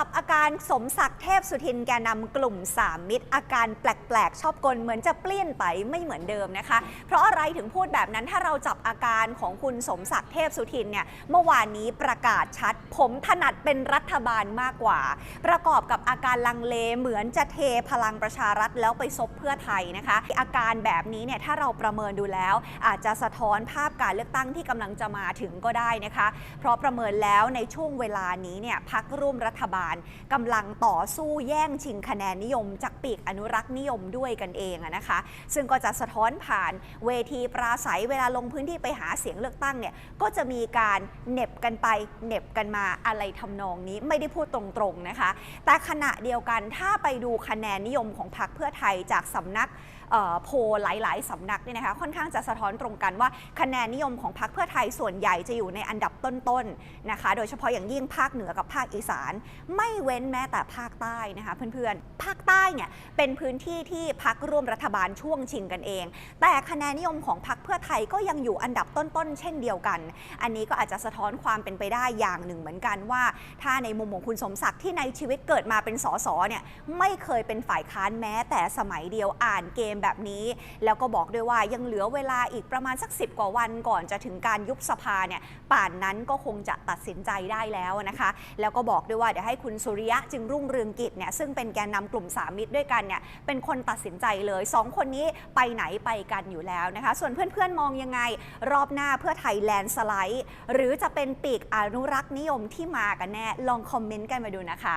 จับอาการสมศักดิ์เทพสุทินแกนนำกลุ่มสามมิตร อาการแปลกๆ ชอบกลเหมือนจะเปลี่ยนไปไม่เหมือนเดิมนะคะ เพราะอะไรถึงพูดแบบนั้นถ้าเราจับอาการของคุณสมศักดิ์เทพสุทินเนี่ยเมื่อวานนี้ประกาศชัด ผมถนัดเป็นรัฐบาลมากกว่า ประกอบกับอาการลังเลเหมือนจะเทพลังประชารัฐแล้วไปซบเพื่อไทยนะคะ อาการแบบนี้เนี่ยถ้าเราประเมินดูแล้ว อาจจะสะท้อนภาพการเลือกตั้งที่กำลังจะมาถึงก็ได้นะคะ เพราะประเมินแล้วในช่วงเวลานี้เนี่ยพักร่วมรัฐบาลกำลังต่อสู้แย่งชิงคะแนนนิยม จากปีกอนุรักษ์นิยมด้วยกันเองนะคะ ซึ่งก็จะสะท้อนผ่านเวทีปราศัยเวลาลงพื้นที่ไปหาเสียงเลือกตั้งเนี่ยก็จะมีการเน็บกันไปเน็บกันมาอะไรทำนองนี้ไม่ได้พูดตรงๆนะคะ แต่ขณะเดียวกันถ้าไปดูคะแนนนิยมของพรรคเพื่อไทยจากสำนักโพหลาย ๆ สำนักเนี่ยนะคะค่อนข้างจะสะท้อนตรงกันว่าคะแนนนิยมของพรรคเพื่อไทยส่วนใหญ่จะอยู่ในอันดับต้น ๆ นะคะ โดยเฉพาะอย่างยิ่งภาคเหนือกับภาคอีสานไม่เว้นแม้แต่ภาคใต้นะคะเพื่อนๆ ภาคใต้เนี่ยเป็นพื้นที่ที่พักร่วมรัฐบาลช่วงชิงกันเอง แต่คะแนนนิยมของพรรคเพื่อไทยก็ยังอยู่อันดับต้นๆ เช่นเดียวกัน อันนี้ก็อาจจะสะท้อนความเป็นไปได้อย่างหนึ่งเหมือนกันว่า ถ้าในมุมของคุณสมศักดิ์ที่ในชีวิตเกิดมาเป็นสสเนี่ยไม่เคยเป็นฝ่ายค้านแม้แต่สมัยเดียวอ่านเกมแบบนี้ แล้วก็บอกด้วยว่ายังเหลือเวลาอีกประมาณสัก 10 กว่าวันก่อนจะถึงการยุบสภาเนี่ยป่านนั้นก็คงจะตัดสินใจได้แล้วนะคะ แล้วก็บอกด้วยว่าเดี๋ยวให้คุณสุริยะจึงรุ่งเรืองกิจเนี่ยซึ่งเป็นแกนนำกลุ่มสามมิตรด้วยกันเนี่ยเป็นคนตัดสินใจเลยสองคนนี้ไปไหนไปกันอยู่แล้วนะคะ ส่วนเพื่อนๆมองยังไง รอบหน้าเพื่อไทยแลนด์สไลด์ หรือจะเป็นปีกอนุรักษ์นิยมที่มากันแน่ลองคอมเมนต์กันมาดูนะคะ